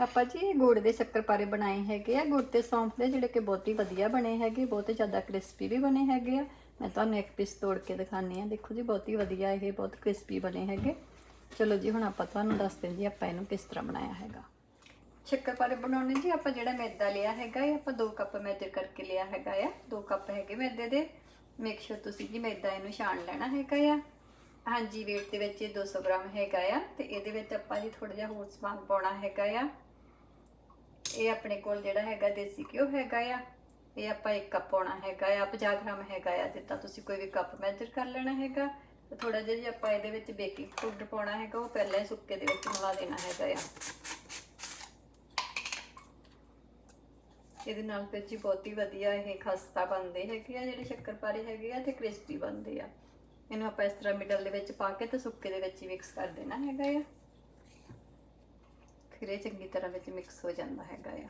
ਆਪਾਂ ਜੀ ਇਹ ਗੁੜ ਦੇ ਸ਼ੱਕਰਪਾਰੇ ਬਣਾਏ ਹੈਗੇ ਆ। ਗੁੜ ਤੇ ਸੌਂਫ ਦੇ ਜਿਹੜੇ ਕਿ ਬਹੁਤ ਹੀ ਵਧੀਆ ਬਣੇ ਹੈਗੇ, ਬਹੁਤ ਜ਼ਿਆਦਾ ਕ੍ਰਿਸਪੀ ਵੀ ਬਣੇ ਹੈਗੇ ਆ। ਮੈਂ ਤੁਹਾਨੂੰ ਇੱਕ ਪੀਸ ਤੋੜ ਕੇ ਦਿਖਾਉਂਦੀ ਆ ਦੇਖੋ ਜੀ, ਬਹੁਤ ਹੀ ਵਧੀਆ ਇਹ, ਬਹੁਤ ਕ੍ਰਿਸਪੀ ਬਣੇ ਹੈਗੇ। ਚਲੋ ਜੀ, ਹੁਣ ਆਪਾਂ ਤੁਹਾਨੂੰ ਦੱਸਦੇ ਹਾਂ ਜੀ ਆਪਾਂ ਇਹਨੂੰ ਕਿਸ ਤਰ੍ਹਾਂ ਬਣਾਇਆ ਹੈਗਾ। ਸ਼ੱਕਰਪਾਰੇ ਬਣਾਉਣੇ ਜੀ, ਆਪਾਂ ਜਿਹੜਾ ਮੈਦਾ ਲਿਆ ਹੈਗਾ ਇਹ ਆਪਾਂ 2 ਕੱਪ ਮੈਦੇ ਕਰਕੇ ਲਿਆ ਹੈਗਾ ਆ। 2 ਕੱਪ ਹੈਗੇ ਮੈਦੇ ਦੇ। ਮੇਕ ਸ਼ੋਰ ਤੁਸੀਂ ਜੀ ਮੈਦਾ ਇਹਨੂੰ ਛਾਣ ਲੈਣਾ ਹੈਗਾ ਆ। ਹਾਂਜੀ, weight ਦੇ ਵਿੱਚ ਇਹ 200 ਗ੍ਰਾਮ ਹੈਗਾ ਆ। ਤੇ ਇਹਦੇ ਵਿੱਚ ਆਪਾਂ ਜੀ ਥੋੜਾ ਜਿਹਾ ਹੋਰ ਸਮਾਨ ਪਾਉਣਾ ਹੈਗਾ ਆ। ਇਹ ਆਪਣੇ ਕੋਲ ਜਿਹੜਾ ਹੈਗਾ ਦੇਸੀ ਘਿਓ ਹੈਗਾ ਆ। ਇਹ ਆਪਾਂ ਇੱਕ ਕੱਪ ਪਾਉਣਾ ਹੈਗਾ ਆ 50 ਗ੍ਰਾਮ ਹੈਗਾ ਆ। ਜਿੱਦਾਂ ਤੁਸੀਂ ਕੋਈ ਵੀ ਕੱਪ ਮੈਜਰ ਕਰ ਲੈਣਾ ਹੈਗਾ, ਤੇ ਥੋੜਾ ਜਿਹਾ ਜੀ ਆਪਾਂ ਇਹਦੇ ਵਿੱਚ ਬੇਕਿੰਗ ਪਾਊਡਰ ਪਾਉਣਾ ਹੈਗਾ, ਉਹ ਪਹਿਲਾਂ ਹੀ ਸੁੱਕੇ ਦੇ ਵਿੱਚ ਮਿਲਾ ਦੇਣਾ ਹੈਗਾ ਆ। ਇਹਦੇ ਨਾਲ ਫਿਰ ਜੀ ਬਹੁਤ ਹੀ ਵਧੀਆ ਇਹ ਖਸਤਾ ਬਣਦੇ ਹੈਗੇ ਆ, ਜਿਹੜੇ ਸ਼ੱਕਰਪਾਰੇ ਹੈਗੇ ਆ, ਤੇ ਕ੍ਰਿਸਪੀ ਬਣਦੇ ਆ। ਇਹਨੂੰ ਆਪਾਂ ਇਸ ਤਰ੍ਹਾਂ ਮਿਡਲ ਦੇ ਵਿੱਚ ਪਾ ਕੇ ਤੇ ਸੁੱਕੇ ਦੇ ਵਿੱਚ ਹੀ ਮਿਕਸ ਕਰ ਦੇਣਾ ਹੈਗਾ ਆ। ਫਿਰ ਇਹ ਚੰਗੀ ਤਰ੍ਹਾਂ ਵਿੱਚ ਮਿਕਸ ਹੋ ਜਾਂਦਾ ਹੈਗਾ ਆ।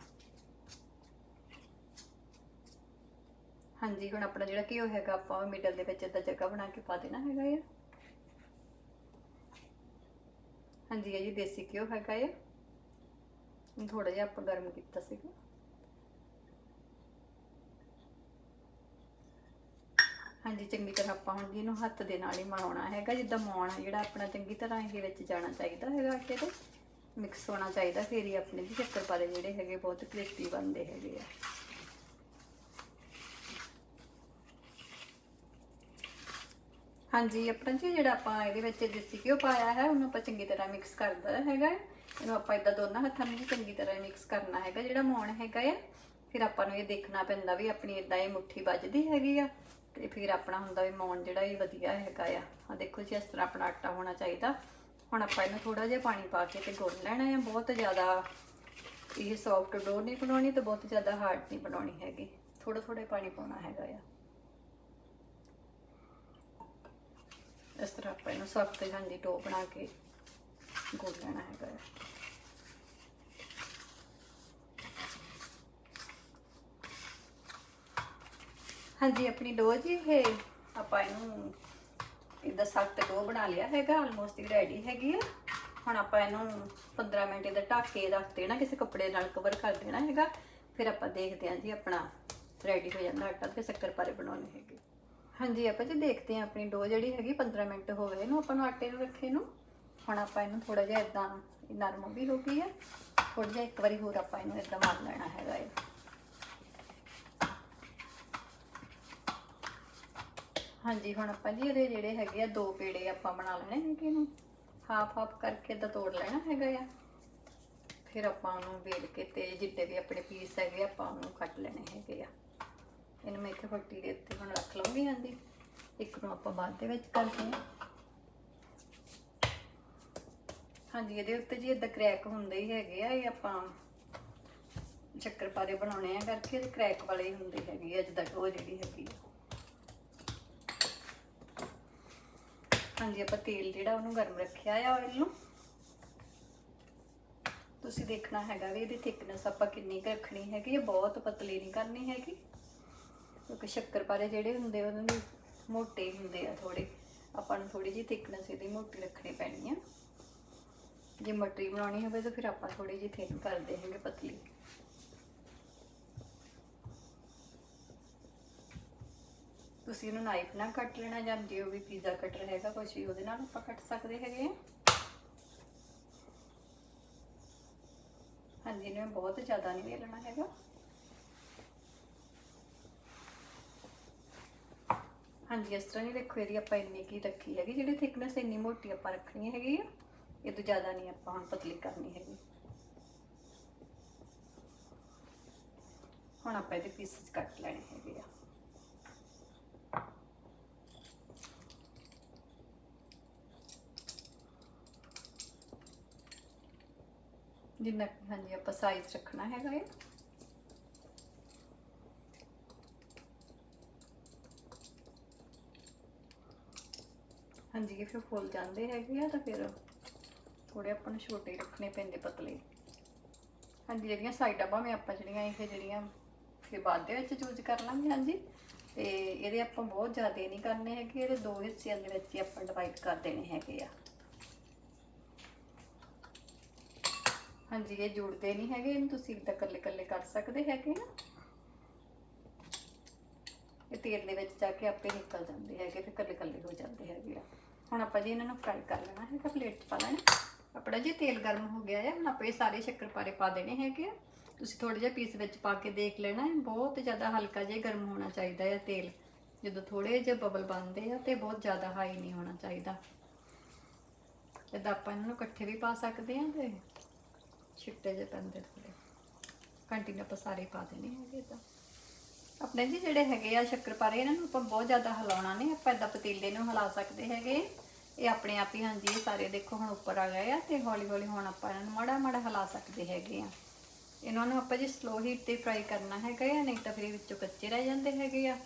ਹਾਂਜੀ, ਹੁਣ ਆਪਣਾ ਜਿਹੜਾ ਘਿਓ ਹੈਗਾ, ਆਪਾਂ ਮਿਡਲ ਦੇ ਵਿੱਚ ਇਦਾਂ ਜਗ੍ਹਾ ਬਣਾ ਕੇ ਪਾ ਦੇਣਾ ਹੈਗਾ ਆ। ਹਾਂਜੀ, ਇਹ ਜੀ ਦੇਸੀ ਘਿਓ ਹੈਗਾ ਆ। ਥੋੜਾ ਜਿਹਾ ਆਪਾਂ ਗਰਮ ਕੀਤਾ ਸੀਗਾ। ਹਾਂਜੀ, ਚੰਗੀ ਤਰ੍ਹਾਂ ਆਪਾਂ ਹੁਣ ਜੀ ਇਹਨੂੰ ਹੱਥ ਦੇ ਨਾਲ ਹੀ ਮਿਲਾਉਣਾ ਹੈਗਾ, ਜਿੱਦਾਂ ਮੌਣ ਜਿਹੜਾ ਆਪਣਾ ਚੰਗੀ ਤਰ੍ਹਾਂ ਇਹ ਵਿੱਚ ਜਾਣਾ ਚਾਹੀਦਾ ਹੈਗਾ ਆਟੇ ਦੇ ਮਿਕਸ ਹੋਣਾ ਚਾਹੀਦਾ, ਫਿਰ ਹੀ ਆਪਣੇ ਜੀ ਸ਼ੱਕਰਪਾਰੇ ਜਿਹੜੇ ਹੈਗੇ ਬਹੁਤ ਕ੍ਰਿਸਪੀ ਬਣਦੇ ਹੈਗੇ ਆ। ਹਾਂਜੀ, ਆਪਣਾ ਜੀ ਜਿਹੜਾ ਆਪਾਂ ਇਹਦੇ ਵਿੱਚ ਦੇਸੀ ਘਿਓ ਪਾਇਆ ਹੈ, ਉਹਨੂੰ ਆਪਾਂ ਚੰਗੀ ਤਰ੍ਹਾਂ ਮਿਕਸ ਕਰਦਾ ਹੈਗਾ ਇਹਨੂੰ ਆਪਾਂ ਇਦਾਂ ਦੋਨਾਂ ਹੱਥਾਂ ਨਾਲ ਚੰਗੀ ਤਰ੍ਹਾਂ ਮਿਕਸ ਕਰਨਾ ਹੈਗਾ ਜਿਹੜਾ ਮੌਣ ਹੈਗਾ ਆ। ਫਿਰ ਆਪਾਂ ਨੂੰ ਇਹ ਦੇਖਣਾ ਪੈਂਦਾ ਵੀ ਆਪਣੀ ਇਦਾਂ ਇਹ ਮੁੱਠੀ ਵੱਜਦੀ ਹੈਗੀ ਆ ਤੇ ਫਿਰ ਆਪਣਾ ਹੁੰਦਾ ਵੀ ਮੌਣ ਜਿਹੜਾ ਇਹ ਵਧੀਆ ਹੈਗਾ ਆ। ਆ ਦੇਖੋ ਜੀ, ਇਸ ਤਰ੍ਹਾਂ ਆਪਣਾ ਆਟਾ ਹੋਣਾ ਚਾਹੀਦਾ। ਹੁਣ ਆਪਾਂ ਇਹਨੂੰ ਥੋੜਾ ਜਿਹਾ ਪਾਣੀ ਪਾ ਕੇ ਤੇ ਗੁੰਨ ਲੈਣਾ ਹੈ। ਬਹੁਤ ਜ਼ਿਆਦਾ ਇਹ ਸੌਫਟ ਡੋ ਨਹੀਂ ਬਣਾਉਣੀ ਤੇ ਬਹੁਤ ਜ਼ਿਆਦਾ ਹਾਰਡ ਨਹੀਂ ਬਣਾਉਣੀ ਹੈਗੀ। ਥੋੜਾ ਥੋੜਾ ਪਾਣੀ ਪਾਉਣਾ ਹੈਗਾ ਆ। ਇਸ ਤਰ੍ਹਾਂ ਆਪਾਂ ਇਹਨੂੰ ਸਖਤ ਜਾਂਦੀ ਡੋ ਬਣਾ ਕੇ ਗੁੰਨ ਲੈਣਾ ਹੈਗਾ ਆ। ਹਾਂਜੀ, ਆਪਣੀ ਡੋ ਜੀ ਇਹ ਆਪਾਂ ਇਹਨੂੰ ਇਹਦਾ ਸਖਤ ਡੋ ਬਣਾ ਲਿਆ ਹੈਗਾ ਆਲਮੋਸਟ ਹੀ ਰੈਡੀ ਹੈਗੀ ਆ। ਹੁਣ ਆਪਾਂ ਇਹਨੂੰ 15 ਮਿੰਟ ਇਹਦਾ ਢੱਕ ਕੇ ਰੱਖ ਦੇਣਾ, ਕਿਸੇ ਕੱਪੜੇ ਨਾਲ ਕਵਰ ਕਰ ਦੇਣਾ ਹੈਗਾ। ਫਿਰ ਆਪਾਂ ਦੇਖਦੇ ਹਾਂ ਜੀ ਆਪਣਾ ਰੈਡੀ ਹੋ ਜਾਂਦਾ ਆਟਾ ਤੇ ਸ਼ੱਕਰ ਪਾਰੇ ਬਣਾਉਣੇ ਹੈਗੇ। ਹਾਂਜੀ, ਆਪਾਂ ਜੀ ਦੇਖਦੇ ਹਾਂ ਆਪਣੀ ਡੋ ਜਿਹੜੀ ਹੈਗੀ 15 ਮਿੰਟ ਹੋ ਗਏ ਇਹਨੂੰ, ਆਪਾਂ ਨੂੰ ਆਟੇ ਨੂੰ ਰੱਖੇ ਨੂੰ। ਹੁਣ ਆਪਾਂ ਇਹਨੂੰ ਥੋੜਾ ਜਿਹਾ ਇਦਾਂ ਨਰਮ ਵੀ ਹੋ ਗਈ ਹੈ ਥੋੜਾ ਜਿਹਾ ਇੱਕ ਵਾਰੀ ਹੋਰ ਆਪਾਂ ਇਹਨੂੰ ਇਦਾਂ ਮਾਰ ਲੈਣਾ ਹੈਗਾ ਇਹ। ਹਾਂਜੀ, ਹੁਣ ਆਪਾਂ ਜੀ ਇਹਦੇ ਜਿਹੜੇ ਹੈਗੇ ਆ ਦੋ ਪੇੜੇ ਆਪਾਂ ਬਣਾ ਲੈਣੇ ਹੈਗੇ ਇਹਨੂੰ ਹਾਫ ਹਾਫ ਕਰਕੇ ਦਾ ਤੋੜ ਲੈਣਾ ਹੈਗਾ ਆ। ਫਿਰ ਆਪਾਂ ਉਹਨੂੰ ਵੇਲ ਕੇ ਤੇ ਜਿੱਡੇ ਵੀ ਆਪਣੇ ਪੀਸ ਹੈਗੇ ਆਪਾਂ ਉਹਨੂੰ ਕੱਟ ਲੈਣੇ ਹੈਗੇ ਆ। ਇਹਨੂੰ ਮੈਂ ਇੱਥੇ ਫੱਟੀ ਦੇ ਉੱਤੇ ਹੁਣ ਰੱਖ ਲਵਾਂਗੀ ਹਾਂਜੀ ਇੱਕ ਨੂੰ ਆਪਾਂ ਬਾਅਦ ਦੇ ਵਿੱਚ ਕਰਦੇ ਹਾਂ। ਹਾਂਜੀ, ਇਹਦੇ ਉੱਤੇ ਜੀ ਇਦਾਂ ਕ੍ਰੈਕ ਹੁੰਦੇ ਹੀ ਹੈਗੇ ਆ, ਇਹ ਆਪਾਂ ਸ਼ੱਕਰਪਾਰੇ ਬਣਾਉਣੇ ਆ ਕਰਕੇ ਇਹ ਕ੍ਰੈਕ ਵਾਲੇ ਹੀ ਹੁੰਦੇ ਹੈਗੇ ਆ, ਜਿੱਦਾਂ ਉਹ ਜਿਹੜੀ ਹੈਗੀ ਆ। ਹਾਂਜੀ, ਆਪਾਂ ਤੇਲ ਜਿਹੜਾ ਉਹਨੂੰ ਗਰਮ ਰੱਖਿਆ ਆ ਆਇਲ ਨੂੰ। ਤੁਸੀਂ ਦੇਖਣਾ ਹੈਗਾ ਵੀ ਇਹਦੀ ਥਿਕਨੈਸ ਆਪਾਂ ਕਿੰਨੀ ਕੁ ਰੱਖਣੀ ਹੈਗੀ ਇਹ ਬਹੁਤ ਪਤਲੀ ਨਹੀਂ ਕਰਨੀ ਹੈਗੀ। ਕਿਉਂਕਿ ਸ਼ੱਕਰਪਾਰੇ ਜਿਹੜੇ ਹੁੰਦੇ ਉਹਨਾਂ ਦੇ ਮੋਟੇ ਹੁੰਦੇ ਆ ਥੋੜੇ ਆਪਾਂ ਨੂੰ ਥੋੜੀ ਜਿਹੀ ਥਿਕਨੈਸ ਇਹਦੀ ਮੋਟੀ ਰੱਖਣੀ ਪੈਣੀ ਆ। ਜੇ ਮਟਰੀ ਬਣਾਉਣੀ ਹੋਵੇ ਤਾਂ ਫਿਰ ਆਪਾਂ ਥੋੜੀ ਜਿਹੀ ਥਿਕ ਕਰਦੇ ਹੈਗੇ ਪਤਲੀ। ਤੁਸੀਂ ਇਹਨੂੰ ਨਾਈਫ ਨਾਲ ਕੱਟ ਲੈਣਾ ਜਾਂ ਜੋ ਵੀ ਪੀਜ਼ਾ ਕਟਰ ਹੈਗਾ ਕੁਛ ਵੀ, ਉਹਦੇ ਨਾਲ ਆਪਾਂ ਕੱਟ ਸਕਦੇ ਹੈਗੇ ਆ। ਹਾਂਜੀ, ਇਹਨੂੰ ਬਹੁਤ ਜ਼ਿਆਦਾ ਨਹੀਂ ਵੇਲਣਾ ਹੈਗਾ। ਹਾਂਜੀ, ਇਸ ਤਰ੍ਹਾਂ ਹੀ ਦੇਖੋ, ਇਹਦੀ ਆਪਾਂ ਇੰਨੀ ਕੀ ਰੱਖੀ ਹੈਗੀ, ਜਿਹੜੀ ਥਿਕਨੈਸ ਇੰਨੀ ਮੋਟੀ ਆਪਾਂ ਰੱਖਣੀ ਹੈਗੀ ਆ, ਇਹ ਤੋਂ ਜ਼ਿਆਦਾ ਨਹੀਂ ਆਪਾਂ ਹੁਣ ਪਤਲੀ ਕਰਨੀ ਹੈਗੀ। ਹੁਣ ਆਪਾਂ ਇਹਦੇ ਪੀਸਸ ਕੱਟ ਲੈਣੇ ਹੈਗੇ ਆ। ਜਿੰਨਾ ਹਾਂਜੀ, ਆਪਾਂ ਸਾਈਜ਼ ਰੱਖਣਾ ਹੈਗਾ ਇਹ। ਹਾਂਜੀ, ਇਹ ਫਿਰ ਫੁੱਲ ਜਾਂਦੇ ਹੈਗੇ ਆ ਤਾਂ ਫਿਰ ਥੋੜੇ ਆਪਾਂ ਨੂੰ ਛੋਟੇ ਰੱਖਣੇ ਪੈਂਦੇ ਪਤਲੇ। ਹਾਂਜੀ, ਜਿਹੜੀਆਂ ਸਾਈਡਾਂ ਭਾਵੇਂ ਆਪਾਂ ਜਿਹੜੀਆਂ ਇਹ ਜਿਹੜੀਆਂ ਫਿਰ ਬਾਅਦ ਦੇ ਵਿੱਚ ਚੂਜ਼ ਕਰ ਲਾਂਗੇ, ਹਾਂਜੀ। ਤੇ ਇਹਦੇ ਆਪਾਂ ਬਹੁਤ ਜ਼ਿਆਦਾ ਨਹੀਂ ਕਰਨੇ ਹੈਗੇ, ਇਹਦੇ ਦੋ ਹਿੱਸਿਆਂ ਦੇ ਵਿੱਚ ਹੀ ਆਪਾਂ ਡਿਵਾਈਡ ਕਰ ਦੇਣੇ ਹੈਗੇ ਆ। ਹਾਂਜੀ, ਇਹ ਜੁੜਦੇ ਨਹੀਂ ਹੈਗੇ, ਇਹਨੂੰ ਤੁਸੀਂ ਇਦਾਂ ਕੱਲੇ ਕੱਲੇ ਕਰ ਸਕਦੇ ਹੈਗੇ ਨਾ। ਇਹ ਤੇਲ ਦੇ ਵਿੱਚ ਜਾ ਕੇ ਆਪੇ ਨਿਕਲ ਜਾਂਦੇ ਹੈਗੇ ਫਿਰ ਕੱਲੇ ਕੱਲੇ ਹੋ ਜਾਂਦੇ ਹੈਗੇ ਆ। ਹੁਣ ਆਪਾਂ ਜੀ ਇਹਨਾਂ ਨੂੰ ਫਰਾਈ ਕਰ ਲੈਣਾ ਹੈਗਾ ਪਲੇਟ 'ਚ ਪਾ ਲੈਣਾ। ਆਪਣਾ ਜੀ ਤੇਲ ਗਰਮ ਹੋ ਗਿਆ ਹੈ ਹੁਣ ਆਪਾਂ ਇਹ ਸਾਰੇ ਸ਼ੱਕਰਪਾਰੇ ਪਾ ਦੇਣੇ ਹੈਗੇ ਆ। ਤੁਸੀਂ ਥੋੜਾ ਜਿਹਾ ਪੀਸ ਵਿੱਚ ਪਾ ਕੇ ਦੇਖ ਲੈਣਾ ਹੈ ਬਹੁਤ ਜ਼ਿਆਦਾ ਹਲਕਾ ਜਿਹਾ ਗਰਮ ਹੋਣਾ ਚਾਹੀਦਾ ਹੈ ਤੇਲ। ਜਦੋਂ ਥੋੜੇ ਜਿਹੇ ਬਬਲ ਬਣਦੇ ਆ ਤੇ ਬਹੁਤ ਜ਼ਿਆਦਾ ਹਾਈ ਨਹੀਂ ਹੋਣਾ ਚਾਹੀਦਾ। ਇਦਾਂ ਆਪਾਂ ਇਹਨਾਂ ਨੂੰ ਇਕੱਠੇ ਵੀ ਪਾ ਸਕਦੇ ਆ ਤੇ ਛਿੱਟੇ ਜਿਹੇ ਪੈਂਦੇ ਥੋੜੇ ਕੰਟੀਨਿਊ ਆਪਾਂ ਸਾਰੇ ਪਾ ਦੇਣੇ ਹੈਗੇ ਤਾਂ ਆਪਣੇ ਜੀ ਜਿਹੜੇ ਹੈਗੇ ਆ ਸ਼ੱਕਰਪਾਰੇ ਇਹਨਾਂ ਨੂੰ ਆਪਾਂ ਬਹੁਤ ਜ਼ਿਆਦਾ ਹਿਲਾਉਣਾ ਨਹੀਂ। ਆਪਾਂ ਇਦਾਂ ਪਤੀਲੇ ਨੂੰ ਹਿਲਾ ਸਕਦੇ ਹੈਗੇ। ਇਹ ਆਪਣੇ ਆਪ ਹੀ ਹਾਂਜੀ ਸਾਰੇ ਦੇਖੋ ਹੁਣ ਉੱਪਰ ਆ ਗਏ ਆ ਤੇ ਹੌਲੀ ਹੌਲੀ ਹੁਣ ਆਪਾਂ ਇਹਨਾਂ ਨੂੰ ਮਾੜਾ ਮਾੜਾ ਹਿਲਾ ਸਕਦੇ ਹੈਗੇ ਆ। ਇਹਨਾਂ ਨੂੰ ਆਪਾਂ ਜੀ ਸਲੋ ਹੀਟ ਤੇ ਫਰਾਈ ਕਰਨਾ ਹੈਗਾ ਆ, ਨਹੀਂ ਤਾਂ ਫਿਰ ਇਹ ਵਿੱਚੋਂ ਕੱਚੇ ਰਹਿ ਜਾਂਦੇ ਹੈਗੇ ਆ।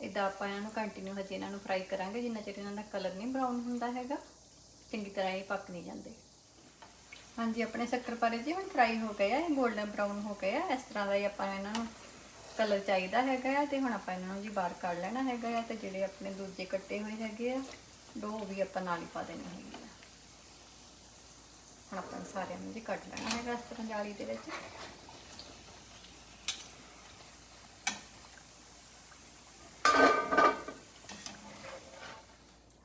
ਇਦਾਂ ਆਪਾਂ ਇਹਨਾਂ ਨੂੰ ਕੰਟੀਨਿਊ ਹਜੇ ਇਹਨਾਂ ਨੂੰ ਫਰਾਈ ਕਰਾਂਗੇ, ਜਿੰਨਾ ਚਿਰ ਇਹਨਾਂ ਦਾ ਕਲਰ ਨਹੀਂ ਬਰਾਊਨ ਹੁੰਦਾ ਹੈਗਾ। ਚੰਗੀ ਤਰ੍ਹਾਂ ਇਹ ਪੱਕ ਨਹੀਂ ਜਾਂਦੇ। ਹਾਂਜੀ, ਆਪਣੇ ਸ਼ੱਕਰਪਾਰੇ ਜੀ ਹੁਣ ਫਰਾਈ ਹੋ ਗਏ ਆ, ਇਹ 골ਡਨ ਬਰਾਊਨ ਹੋ ਗਏ ਆ, ਇਸ ਤਰ੍ਹਾਂ ਦਾ ਹੀ ਆਪਾਂ ਇਹਨਾਂ ਨੂੰ ਕਲਰ ਚਾਹੀਦਾ ਹੈਗਾ ਆ ਤੇ ਹੁਣ ਆਪਾਂ ਇਹਨਾਂ ਨੂੰ ਜੀ ਬਾਹਰ ਕੱਢ ਲੈਣਾ ਹੈਗਾ ਆ ਤੇ ਜਿਹੜੇ ਆਪਣੇ ਦੂਜੇ ਕੱਟੇ ਹੋਏ ਹੈਗੇ ਆ, ਦੋ ਵੀ ਆਪਾਂ ਨਾਲ ਹੀ ਪਾ ਦੇਣੇ ਹੈਗੇ ਆ। ਹੁਣ ਆਪਾਂ ਸਾਰਿਆਂ ਨੂੰ ਜੀ ਕੱਟ ਲੈਣਾ ਹੈਗਾ ਇਸ ਤਰ੍ਹਾਂ ਜਾਲੀ ਦੇ ਵਿੱਚ।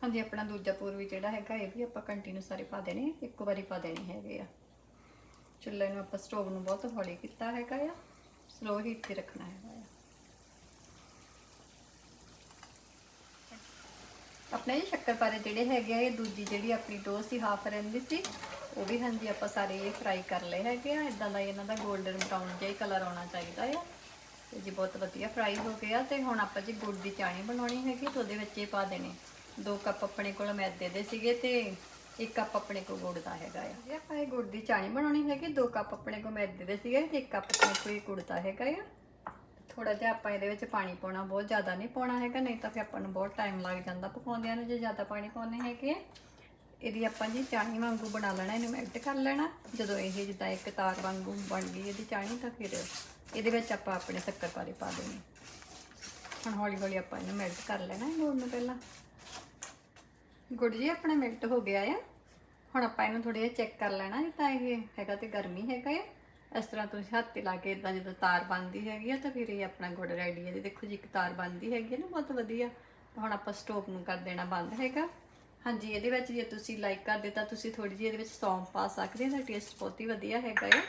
ਹਾਂਜੀ, ਆਪਣਾ ਦੂਜਾ ਪੂਰਵੀ ਜਿਹੜਾ ਹੈਗਾ ਇਹ ਵੀ ਆਪਾਂ ਕੰਟੀਨਿਊ ਸਾਰੇ ਪਾ ਦੇਣੇ ਇੱਕ ਵਾਰੀ ਪਾ ਦੇਣੇ ਹੈਗੇ ਆ। ਚੁੱਲ੍ਹੇ ਨੂੰ ਆਪਾਂ ਸਟੋਵ ਨੂੰ ਬਹੁਤ ਹੌਲੀ ਕੀਤਾ ਹੈਗਾ ਆ ਸਲੋ ਹੀਟ ਤੇ ਰੱਖਣਾ ਹੈਗਾ ਆ। ਆਪਣੇ ਜੀ ਸ਼ੱਕਰਪਾਰੇ ਜਿਹੜੇ ਹੈਗੇ ਆ, ਇਹ ਦੂਜੀ ਜਿਹੜੀ ਆਪਣੀ ਡੋ ਸੀ ਹਾਫ ਰਹਿੰਦੀ ਸੀ, ਉਹ ਵੀ ਹਾਂਜੀ ਆਪਾਂ ਸਾਰੇ ਇਹ ਫਰਾਈ ਕਰ ਲਏ ਹੈਗੇ ਆ। ਇਦਾਂ ਦਾ ਇਹਨਾਂ ਦਾ 골ਡਨ ਬ੍ਰਾਊਨ ਜਿਹਾ ਕਲਰ ਆਉਣਾ ਚਾਹੀਦਾ ਆ। ਤੇ ਜੀ ਬਹੁਤ ਵਧੀਆ ਫਰਾਈ ਹੋ ਗਿਆ ਤੇ ਹੁਣ ਆਪਾਂ ਜੀ ਗੁੜ ਦੀ ਚਾਣੀ ਬਣਾਉਣੀ ਹੈਗੀ, ਤੇ ਉਹਦੇ ਵਿੱਚ ਇਹ ਪਾ ਦੇਣੇ ਦੋ ਕੱਪ ਆਪਣੇ ਕੋਲ ਮੈਦੇ ਦੇ ਸੀਗੇ ਤੇ ਇੱਕ ਕੱਪ ਆਪਣੇ ਕੋਲ ਗੁੜ ਦਾ ਹੈਗਾ ਆ। ਜੇ ਆਪਾਂ ਇਹ ਗੁੜ ਦੀ ਚਾਣੀ ਬਣਾਉਣੀ ਹੈਗੀ, ਦੋ ਕੱਪ ਆਪਣੇ ਕੋਲ ਮੈਦੇ ਦੇ ਸੀਗੇ ਤੇ ਇੱਕ ਕੱਪ ਆਪਣੇ ਕੋਲ ਗੁੜ ਦਾ ਹੈਗਾ ਆ। ਥੋੜਾ ਜਿਹਾ ਆਪਾਂ ਇਹਦੇ ਵਿੱਚ ਪਾਣੀ ਪਾਉਣਾ, ਬਹੁਤ ਜ਼ਿਆਦਾ ਨਹੀਂ ਪਾਉਣਾ ਹੈਗਾ, ਨਹੀਂ ਤਾਂ ਫਿਰ ਆਪਾਂ ਨੂੰ ਬਹੁਤ ਟਾਈਮ ਲੱਗ ਜਾਂਦਾ ਪਕਾਉਂਦਿਆਂ ਨੂੰ ਜੇ ਜ਼ਿਆਦਾ ਪਾਣੀ ਪਾਉਣੇ ਹੈਗੇ ਆ। ਇਹਦੀ ਆਪਾਂ ਜੀ ਚਾਣੀ ਵਾਂਗੂ ਬਣਾ ਲੈਣਾ, ਇਹਨੂੰ ਮੈਲਟ ਕਰ ਲੈਣਾ। ਜਦੋਂ ਇਹ ਜਿੱਦਾਂ ਇੱਕ ਤਾਰ ਵਾਂਗੂ ਬਣ ਗਈ ਇਹਦੀ ਚਾਣੀ ਤਾਂ ਫਿਰ ਇਹਦੇ ਵਿੱਚ ਆਪਾਂ ਆਪਣੇ ਸ਼ੱਕਰਪਾਰੇ ਪਾ ਦੇਣੀ। ਹੁਣ ਹੌਲੀ ਹੌਲੀ ਆਪਾਂ ਇਹਨੂੰ ਮੈਲਟ ਕਰ ਲੈਣਾ ਗੁੜ ਨੂੰ ਪਹਿਲਾਂ। ਗੁੜ ਜੀ, ਆਪਣਾ ਮਿਲਟ ਹੋ ਗਿਆ ਆ। ਹੁਣ ਆਪਾਂ ਇਹਨੂੰ ਥੋੜਾ ਜਿਹਾ ਚੈੱਕ ਕਰ ਲੈਣਾ ਜੀ ਤਾਂ ਇਹ ਹੈਗਾ ਤੇ ਗਰਮੀ ਹੈਗਾ ਆ। ਇਸ ਤਰ੍ਹਾਂ ਤੁਸੀਂ ਹੱਥ ਤੇ ਲਾ ਕੇ ਇਦਾਂ ਜਦੋਂ ਤਾਰ ਬਣਦੀ ਹੈਗੀ ਆ, ਤਾਂ ਫਿਰ ਇਹ ਆਪਣਾ ਗੁੜ ਰੈਡੀ ਹੈ ਜੀ। ਦੇਖੋ ਜੀ, ਇੱਕ ਤਾਰ ਬਣਦੀ ਹੈਗੀ ਹੈ ਨਾ, ਬਹੁਤ ਵਧੀਆ। ਹੁਣ ਆਪਾਂ ਸਟੋਵ ਨੂੰ ਕਰ ਦੇਣਾ ਬੰਦ ਹੈਗਾ। ਹਾਂਜੀ, ਇਹਦੇ ਵਿੱਚ ਜੇ ਤੁਸੀਂ ਲਾਈਕ ਕਰਦੇ ਤਾਂ ਤੁਸੀਂ ਥੋੜੀ ਜਿਹੀ ਇਹਦੇ ਵਿੱਚ ਸੌਂਫ ਪਾ ਸਕਦੇ ਹੋ ਇਹਦਾ ਟੇਸਟ ਬਹੁਤ ਹੀ ਵਧੀਆ ਹੈਗਾ ਆ।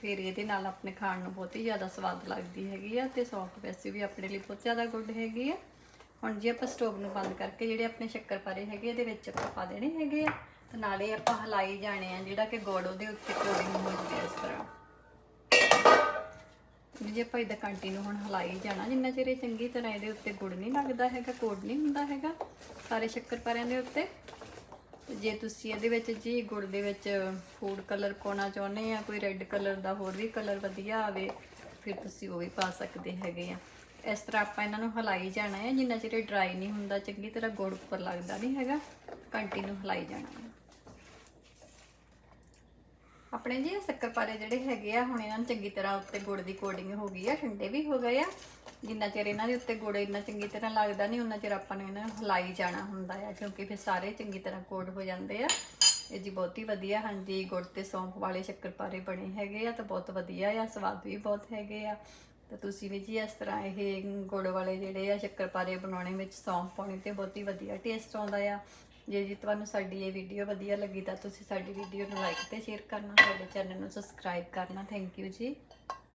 ਫਿਰ ਇਹਦੇ ਨਾਲ ਆਪਣੇ ਖਾਣ ਨੂੰ ਬਹੁਤ ਹੀ ਜ਼ਿਆਦਾ ਸਵਾਦ ਲੱਗਦੀ ਹੈਗੀ ਆ, ਤੇ ਸੌਂਫ ਵੈਸੇ ਵੀ ਆਪਣੇ ਲਈ ਬਹੁਤ ਜ਼ਿਆਦਾ ਗੁੱਡ ਹੈਗੀ ਆ। ਹੁਣ ਜੇ ਆਪਾਂ ਸਟੋਵ ਨੂੰ ਬੰਦ ਕਰਕੇ ਜਿਹੜੇ ਆਪਣੇ ਸ਼ੱਕਰਪਾਰੇ ਹੈਗੇ, ਇਹਦੇ ਵਿੱਚ ਆਪਾਂ ਪਾ ਦੇਣੇ ਹੈਗੇ ਆ। ਤੇ ਨਾਲੇ ਆਪਾਂ ਹਲਾਈ ਜਾਣੇ ਆ, ਜਿਹੜਾ ਕਿ ਗੁੜ ਉਹਦੇ ਉੱਤੇ ਕੋਡਿੰਗ ਹੋ ਜਾਵੇ ਇਸ ਤਰ੍ਹਾਂ ਜੇ ਆਪਾਂ ਇਹਦਾ ਕੰਟੀਨਿਊ ਹੁਣ ਹਲਾਈ ਜਾਣਾ, ਜਿੰਨਾ ਚਿਰ ਇਹ ਚੰਗੀ ਤਰ੍ਹਾਂ ਇਹਦੇ ਉੱਤੇ ਗੁੜ ਨਹੀਂ ਲੱਗਦਾ ਹੈਗਾ ਕੋਡ ਨਹੀਂ ਹੁੰਦਾ ਹੈਗਾ, ਸਾਰੇ ਸ਼ੱਕਰਪਾਰਿਆਂ ਦੇ ਉੱਤੇ ਜੇ ਤੁਸੀਂ ਇਹਦੇ ਵਿੱਚ ਜੀ ਗੁੜ ਦੇ ਵਿੱਚ ਫੂਡ ਕਲਰ ਪਾਉਣਾ ਚਾਹੁੰਦੇ ਆ, ਕੋਈ ਰੈੱਡ ਕਲਰ ਦਾ ਹੋਰ ਵੀ ਕਲਰ ਵਧੀਆ ਆਵੇ, ਫਿਰ ਤੁਸੀਂ ਉਹ ਵੀ ਪਾ ਸਕਦੇ ਹੈਗੇ ਆ। ਇਸ ਤਰ੍ਹਾਂ ਆਪਾਂ ਇਹਨਾਂ ਨੂੰ ਹਲਾਈ ਜਾਣਾ ਹੈ। ਜਿੰਨਾ ਚਿਰ ਇਹ ਡਰਾਈ ਨਹੀਂ ਹੁੰਦਾ, ਚੰਗੀ ਤਰ੍ਹਾਂ ਗੁੜ ਉੱਪਰ ਲੱਗਦਾ ਨਹੀਂ ਹੈਗਾ। ਕੰਟੀਨਿਊ ਹਲਾਈ ਜਾਣਾ ਹੈ। ਆਪਣੇ ਜੀ ਸ਼ੱਕਰਪਾਰੇ ਜਿਹੜੇ ਹੈਗੇ ਆ, ਹੁਣ ਇਹਨਾਂ ਨੂੰ ਚੰਗੀ ਤਰ੍ਹਾਂ ਉੱਤੇ ਗੁੜ ਦੀ ਕੋਡਿੰਗ ਹੋ ਗਈ ਆ, ਠੰਡੇ ਵੀ ਹੋ ਗਏ ਆ। ਜਿੰਨਾ ਚਿਰ ਇਹਨਾਂ ਦੇ ਉੱਤੇ ਗੁੜ ਇੰਨਾ ਚੰਗੀ ਤਰ੍ਹਾਂ ਲੱਗਦਾ ਨਹੀਂ, ਉਹਨਾਂ ਚਿਰ ਆਪਾਂ ਨੂੰ ਇਹਨਾਂ ਨੂੰ ਹਿਲਾਈ ਜਾਣਾ ਹੁੰਦਾ ਆ, ਕਿਉਂਕਿ ਫਿਰ ਸਾਰੇ ਚੰਗੀ ਤਰ੍ਹਾਂ ਕੋਡ ਹੋ ਜਾਂਦੇ ਆ। ਇਹ ਜੀ ਬਹੁਤ ਹੀ ਵਧੀਆ, ਹਾਂਜੀ, ਗੁੜ ਤੇ ਸੌਂਫ ਵਾਲੇ ਸ਼ੱਕਰਪਾਰੇ ਬਣੇ ਹੈਗੇ ਆ, ਤਾਂ ਬਹੁਤ ਵਧੀਆ ਆ, ਸਵਾਦ ਵੀ ਬਹੁਤ ਹੈਗੇ ਆ। ਤਾਂ ਤੁਸੀਂ ਵੀ ਜੀ ਇਸ ਤਰ੍ਹਾਂ ਇਹ ਗੁੜ ਵਾਲੇ ਜਿਹੜੇ ਆ ਸ਼ੱਕਰਪਾਰੇ ਬਣਾਉਣੇ ਵਿੱਚ ਸੌਂਫ ਪਾਉਣੀ ਤੇ ਬਹੁਤ ਹੀ ਵਧੀਆ ਟੇਸਟ ਆਉਂਦਾ ਆ। ਜੇ ਜੀ ਤੁਹਾਨੂੰ ਸਾਡੀ ਇਹ ਵੀਡੀਓ ਵਧੀਆ ਲੱਗੀ ਤਾਂ ਤੁਸੀਂ ਸਾਡੀ ਵੀਡੀਓ ਨੂੰ ਲਾਈਕ ਤੇ ਸ਼ੇਅਰ ਕਰਨਾ, ਸਾਡੇ ਚੈਨਲ ਨੂੰ ਸਬਸਕ੍ਰਾਈਬ ਕਰਨਾ। ਥੈਂਕ ਯੂ ਜੀ।